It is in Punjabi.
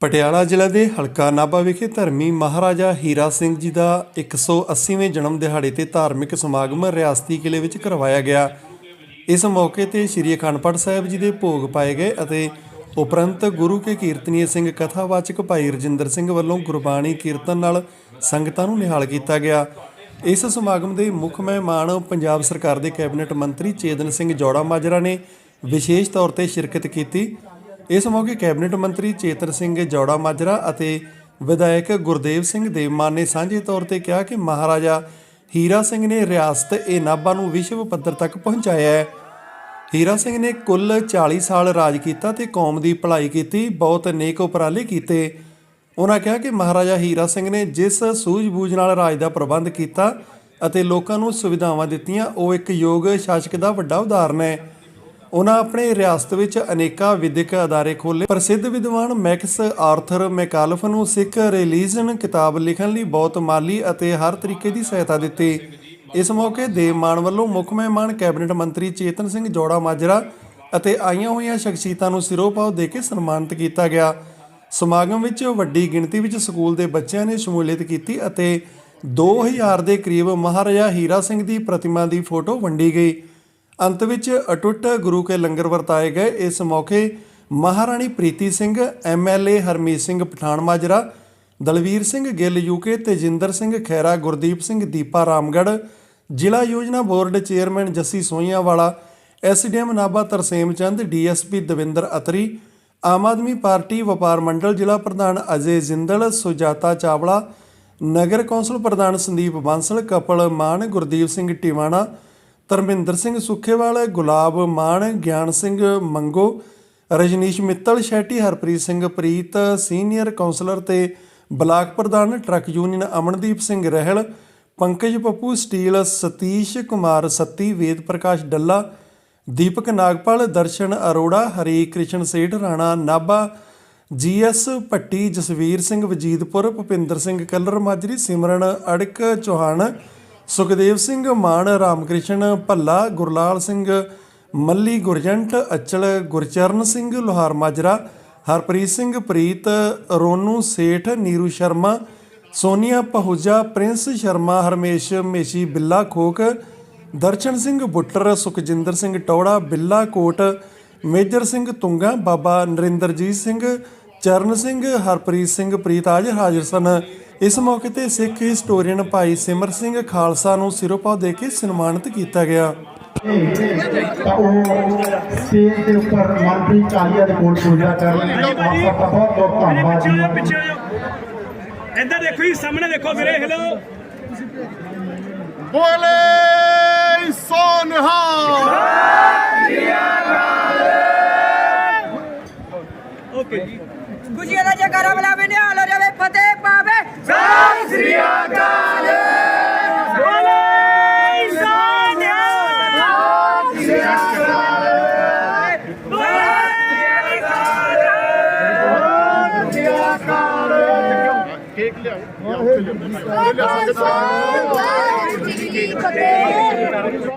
ਪਟਿਆਲਾ ਜ਼ਿਲ੍ਹਾ ਦੇ ਹਲਕਾ ਨਾਭਾ ਵਿਖੇ ਧਰਮੀ ਮਹਾਰਾਜਾ ਹੀਰਾ ਸਿੰਘ ਜੀ ਦਾ 180ਵੇਂ ਜਨਮ ਦਿਹਾੜੇ ਤੇ ਧਾਰਮਿਕ ਸਮਾਗਮ ਰਿਆਸਤੀ ਕਿਲੇ ਵਿੱਚ ਕਰਵਾਇਆ ਗਿਆ। ਇਸ ਮੌਕੇ ਤੇ ਸ੍ਰੀ ਅਖੰਡ ਪਾਠ ਸਾਹਿਬ ਜੀ ਦੇ ਭੋਗ ਪਾਏ ਗਏ ਅਤੇ ਉਪਰੰਤ ਗੁਰੂ ਕੇ ਕੀਰਤਨੀਏ ਸਿੰਘ ਕਥਾਵਾਚਕ ਭਾਈ ਰਜਿੰਦਰ ਸਿੰਘ ਵੱਲੋਂ ਗੁਰਬਾਣੀ ਕੀਰਤਨ ਨਾਲ ਸੰਗਤਾਂ ਨੂੰ ਨਿਹਾਲ ਕੀਤਾ ਗਿਆ। ਇਸ ਸਮਾਗਮ ਦੇ ਮੁੱਖ ਮਹਿਮਾਨ ਪੰਜਾਬ ਸਰਕਾਰ ਦੇ ਕੈਬਨਿਟ ਮੰਤਰੀ ਚੇਤਨ ਸਿੰਘ ਜੋੜਾ ਮਾਜਰਾ ਨੇ ਵਿਸ਼ੇਸ਼ ਤੌਰ ਤੇ ਸ਼ਿਰਕਤ ਕੀਤੀ ਇਸ ਮੌਕੇ ਕੈਬਨਿਟ ਮੰਤਰੀ ਚੇਤਨ ਸਿੰਘ ਜੌੜਾ ਮਾਜਰਾ ਅਤੇ ਵਿਧਾਇਕ ਗੁਰਦੇਵ ਸਿੰਘ ਦੇਵਮਾਨ ਨੇ ਸਾਂਝੇ ਤੌਰ ਤੇ ਕਿਹਾ ਕਿ ਮਹਾਰਾਜਾ ਹੀਰਾ ਸਿੰਘ ਨੇ ਰਿਆਸਤ ਇਹ ਨਾਭਾ ਨੂੰ ਵਿਸ਼ਵ ਪੱਧਰ ਤੱਕ ਪਹੁੰਚਾਇਆ ਹੈ। ਹੀਰਾ ਸਿੰਘ ਨੇ ਕੁੱਲ 40 ਸਾਲ ਰਾਜ ਕੀਤਾ ਤੇ ਕੌਮ ਦੀ ਭਲਾਈ ਕੀਤੀ, ਬਹੁਤ ਨੇਕ ਉਪਰਾਲੇ ਕੀਤੇ। ਉਹਨਾਂ ਕਿਹਾ ਕਿ ਮਹਾਰਾਜਾ ਹੀਰਾ ਸਿੰਘ ਨੇ ਜਿਸ ਸੂਝ-ਬੂਝ ਨਾਲ ਰਾਜ ਦਾ ਪ੍ਰਬੰਧ ਕੀਤਾ ਅਤੇ ਲੋਕਾਂ ਨੂੰ ਸੁਵਿਧਾਵਾਂ ਦਿੱਤੀਆਂ, ਉਹ ਇੱਕ ਯੋਗ ਸ਼ਾਸਕ ਦਾ ਵੱਡਾ ਉਦਾਹਰਨ ਹੈ। ਉਹਨਾਂ ਆਪਣੇ ਰਿਆਸਤ ਵਿੱਚ ਅਨੇਕਾਂ ਵਿਦਿਅਕ ਅਦਾਰੇ ਖੋਲ੍ਹੇ। ਪ੍ਰਸਿੱਧ ਵਿਦਵਾਨ ਮੈਕਸ ਆਰਥਰ ਮੈਕਾਲਫ ਨੂੰ ਸਿੱਖ ਰਿਲੀਜਨ ਕਿਤਾਬ ਲਿਖਣ ਲਈ ਬਹੁਤ ਮਾਲੀ ਅਤੇ ਹਰ ਤਰੀਕੇ ਦੀ ਸਹਾਇਤਾ ਦਿੱਤੀ। ਇਸ ਮੌਕੇ ਦੇਵ ਮਾਨ ਵੱਲੋਂ ਮੁੱਖ ਮਹਿਮਾਨ ਕੈਬਨਿਟ ਮੰਤਰੀ ਚੇਤਨ ਸਿੰਘ ਜੋੜਾ ਮਾਜਰਾ ਅਤੇ ਆਈਆਂ ਹੋਈਆਂ ਸ਼ਖਸੀਅਤਾਂ ਨੂੰ ਸਿਰੋਪਾਓ ਦੇ ਕੇ ਸਨਮਾਨਿਤ ਕੀਤਾ ਗਿਆ। ਸਮਾਗਮ ਵਿੱਚ ਵੱਡੀ ਗਿਣਤੀ ਵਿੱਚ ਸਕੂਲ ਦੇ ਬੱਚਿਆਂ ਨੇ ਸ਼ਮੂਲੀਅਤ ਕੀਤੀ ਅਤੇ 2000 ਦੇ ਕਰੀਬ ਮਹਾਰਾਜਾ ਹੀਰਾ ਸਿੰਘ ਦੀ ਪ੍ਰਤਿਮਾ ਦੀ ਫੋਟੋ ਵੰਡੀ ਗਈ। ਅੰਤ ਵਿੱਚ ਅਟੁੱਟ ਗੁਰੂ ਕੇ ਲੰਗਰ ਵਰਤਾਏ ਗਏ। ਇਸ ਮੌਕੇ ਮਹਾਰਾਣੀ ਪ੍ਰੀਤੀ ਸਿੰਘ ਐਮਐਲਏ ਹਰਮੀਤ ਸਿੰਘ ਪਠਾਨ ਮਾਜਰਾ, ਦਲਵੀਰ ਸਿੰਘ ਗਿੱਲ ਯੂਕੇ ਤੇਜਿੰਦਰ ਸਿੰਘ ਖੈਰਾ ਗੁਰਦੀਪ ਸਿੰਘ ਦੀਪਾ ਰਾਮਗੜ੍ਹ, ਜ਼ਿਲ੍ਹਾ ਯੋਜਨਾ board chairman Jassi Soiyanwala SDM Nabha Tarsem Chand DSP Davinder Atri, Aam Aadmi party ਵਪਾਰ ਮੰਡਲ ਜ਼ਿਲ੍ਹਾ ਪ੍ਰਧਾਨ ਅਜੇ ਜ਼ਿੰਦਲ, ਸੁਜਾਤਾ ਚਾਵਲਾ, ਨਗਰ ਕੌਂਸਲ ਪ੍ਰਧਾਨ ਸੰਦੀਪ ਬਾਂਸਲ, ਕਪਲ ਮਾਨ, ਗੁਰਦੀਪ ਸਿੰਘ ਟਿਵਾਣਾ ਧਰਮਿੰਦਰ ਸਿੰਘ ਸੁਖੇਵਾਲ, ਗੁਲਾਬ ਮਾਨ, ਗਿਆਨ ਸਿੰਘ ਮੰਗੋ, ਰਜਨੀਸ਼ ਮਿੱਤਲ ਸ਼ੈਟੀ, ਹਰਪ੍ਰੀਤ ਸਿੰਘ ਪ੍ਰੀਤ, ਸੀਨੀਅਰ ਕਾਉਂਸਲਰ ਤੇ ਬਲਾਕ ਪ੍ਰਧਾਨ truck union Amandeep Singh Rahil, Pankaj Pappu, steel Satish Kumar Satti, Ved Parkash Dalla, Deepak Nagpal, Darshan Arora Hari Krishan Seth, Rana Nabha, GS Bhatti, Jasvir Singh, Wajidpur, Bhupinder Singh Kallar, Majri, Simran Arak, Chauhan Sukhdev Singh Maan, Ramkrishan Bhalla, Gurlal Singh Malli, Gurjant Achal, Gurcharan Singh Lohar Majra, Harpreet Singh Preet, Ronu Seth, Neeru Sharma, Sonia Pahuja Prince Sharma, Harmesh Meshi, Billa Khok Darshan Singh Buttar, Sukhjinder Singh Taura, Billa Kot, Major Singh Tunga, Baba Narinderjit Singh, Charan Singh, Harpreet Singh ਪ੍ਰੀਤਾਜ ਹਾਜ਼ਰ ਸਨ। ਇਸ ਮੌਕੇ ਤੇ ਸਿੱਖ ਹਿਸਟੋਰੀਅਨ ਭਾਈ ਸਿਮਰ ਸਿੰਘ ਖਾਲਸਾ ਨੂੰ ਸਿਰੋਪਾਅ ਦੇ ਕੇ ਸਨਮਾਨਿਤ ਕੀਤਾ ਗਿਆ। ਤਾਂ ਉਹ ਸਟੇਜ ਦੇ ਉੱਪਰ ਮੰਤਰੀ ਕਾਲੀਆ ਦੇ ਕੋਲ ਪੂਜਾ ਕਰਨ ਆਪ ਦਾ ਬਹੁਤ ਬਹੁਤ ਧੰਨਵਾਦ ਪਿੱਛੇ ਜੀ। ਹੋ ਪਿੱਛੇ ਹੋ ਇੱਧਰ ਦੇਖੋ ਜੀ ਸਾਹਮਣੇ ਦੇਖੋ ਵੀਰੇ ਹੈਲੋ ਬੋਲੇ ਸੋਨਹਾ ਓਕੇ ਜੀ ਖੁਸ਼ੀਆਂ ਦਾ ਜਗਰਾ ਬੁਲਾਵੇ ਨਿਹਾਲ ਰਵੇ ਫਤਿਹ ਪਾਵੇ ਸਤਿ ਸ੍ਰੀ ਅਕਾਲ ਬੋਲੇ ਸੋਨਿਆ ਕੇਕ ਲਿਆਓ ਲਿਆਓ, ਉੱਥੇ ਲਿਆਓ। ਲਿਆਓ, ਸੰਗਤ ਲਿਆਓ। ਵਾਹਿਗੁਰੂ ਜੀ ਕੀ ਫਤਿਹ